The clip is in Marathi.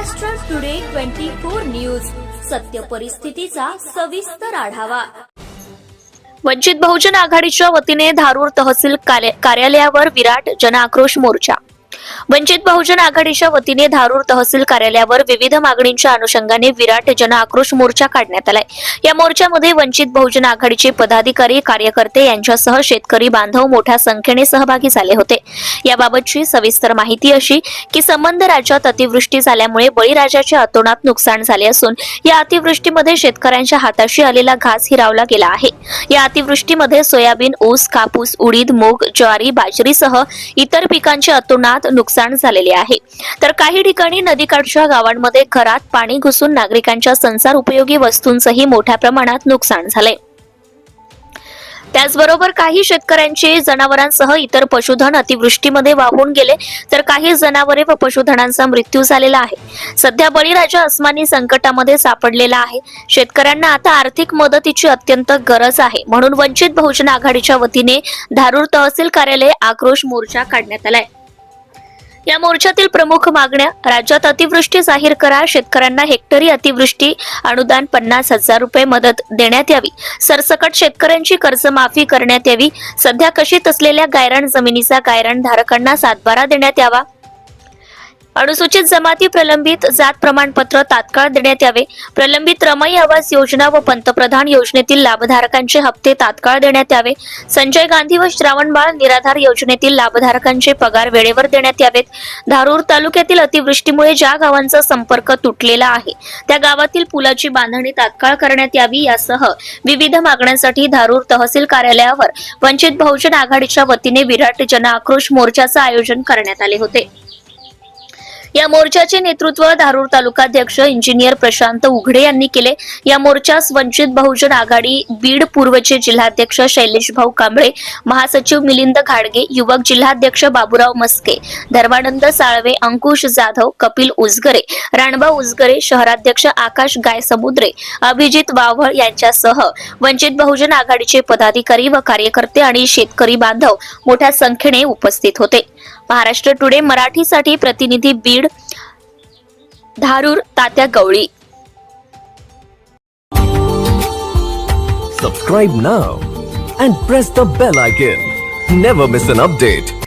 Maharashtra today twenty four news सत्य परिस्थितीचा सविस्तर आढावा. वंचित बहुजन आघाडीच्या वतीने धारूर तहसील कार्यालयावर विराट जनआक्रोश मोर्चा. वंचित बहुजन आघाडीच्या वतीने धारूर तहसील कार्यालयावर विविध मागणींच्या अनुषंगाने विराट जनआक्रोश मोर्चा काढण्यात आलाय. या मोर्चामध्ये वंचित बहुजन आघाडीचे पदाधिकारी कार्यकर्ते यांच्यासह शेतकरी बांधव मोठ्या संख्येने सहभागी झाले होते. याबाबतची सविस्तर माहिती अशी की संबंध राज्यात अतिवृष्टी झाल्यामुळे बळीराजाचे अतोनात नुकसान झाले असून या अतिवृष्टीमध्ये शेतकऱ्यांच्या हाताशी आलेला घास हिरावला गेला आहे. या अतिवृष्टीमध्ये सोयाबीन ऊस कापूस उडीद मूग ज्वारी बाजरीसह इतर पिकांचे अतोनात नुकसान झालेले आहे. तर काही ठिकाणी नदीकाठच्या गावांमध्ये घरात पाणी घुसून नागरिकांच्या संसार उपयोगी वस्तूंचंही मोठ्या प्रमाणात नुकसान झालंय. त्याचबरोबर काही शेतकऱ्यांचे जनावरांसह इतर पशुधन अतिवृष्टीमध्ये वाहून गेले तर काही जनावरे व पशुधनांचा मृत्यू झालेला आहे. सध्या बळीराजा अस्मानी संकटामध्ये सापडलेला आहे. शेतकऱ्यांना आता आर्थिक मदतीची अत्यंत गरज आहे. म्हणून वंचित बहुजन आघाडीच्या वतीने धारूर तहसील कार्यालय आक्रोश मोर्चा काढण्यात आलाय. या मोर्चातील प्रमुख मागण्या राज्यात अतिवृष्टी जाहीर करा शेतकऱ्यांना हेक्टरी अतिवृष्टी अनुदान पन्नास हजार रुपये मदत देण्यात यावी. सरसकट शेतकऱ्यांची कर्जमाफी करण्यात यावी. सध्या कशीत असलेल्या गायरान जमिनीचा गायरान धारकांना सातबारा देण्यात यावा. अनुसूचित जमाती प्रलंबित जात प्रमाणपत्र तात्काळ देण्यात यावे. प्रलंबित रमाई आवास योजना व पंतप्रधान योजनेतील लाभधारकांचे हप्ते तात्काळ देण्यात यावे. संजय गांधी व श्रावणबाळ निराधार योजनेतील लाभधारकांचे पगार वेळेवर देण्यात यावेत. धारूर तालुक्यातील अतिवृष्टीमुळे ज्या गावांचा संपर्क तुटलेला आहे त्या गावातील पुलाची बांधणी तात्काळ करण्यात यावी यासह विविध मागण्यांसाठी धारूर तहसील कार्यालयावर वंचित बहुजन आघाडीच्या वतीने विराट जनआक्रोश मोर्चाचं आयोजन करण्यात आले होते. या मोर्चाचे नेतृत्व धारूर तालुकाध्यक्ष इंजिनियर प्रशांत उघडे यांनी केले. या मोर्चास वंचित बहुजन आघाडी बीड पूर्वचे जिल्हाध्यक्ष शैलेश भाऊ कांबळे महासचिव मिलिंद घाडगे युवक जिल्हाध्यक्ष बाबूराव मस्के धर्मानंद साळवे अंकुश जाधव कपिल उजगरे राणबा उजगरे शहराध्यक्ष आकाश गायसमुद्रे अभिजित वाव्हळ यांच्यासह वंचित बहुजन आघाडीचे पदाधिकारी व कार्यकर्ते आणि शेतकरी बांधव मोठ्या संख्येने उपस्थित होते. महाराष्ट्र टुडे मराठीसाठी प्रतिनिधी बीड धारूर तात्या गवळी Subscribe now and press the bell icon. Never miss an update.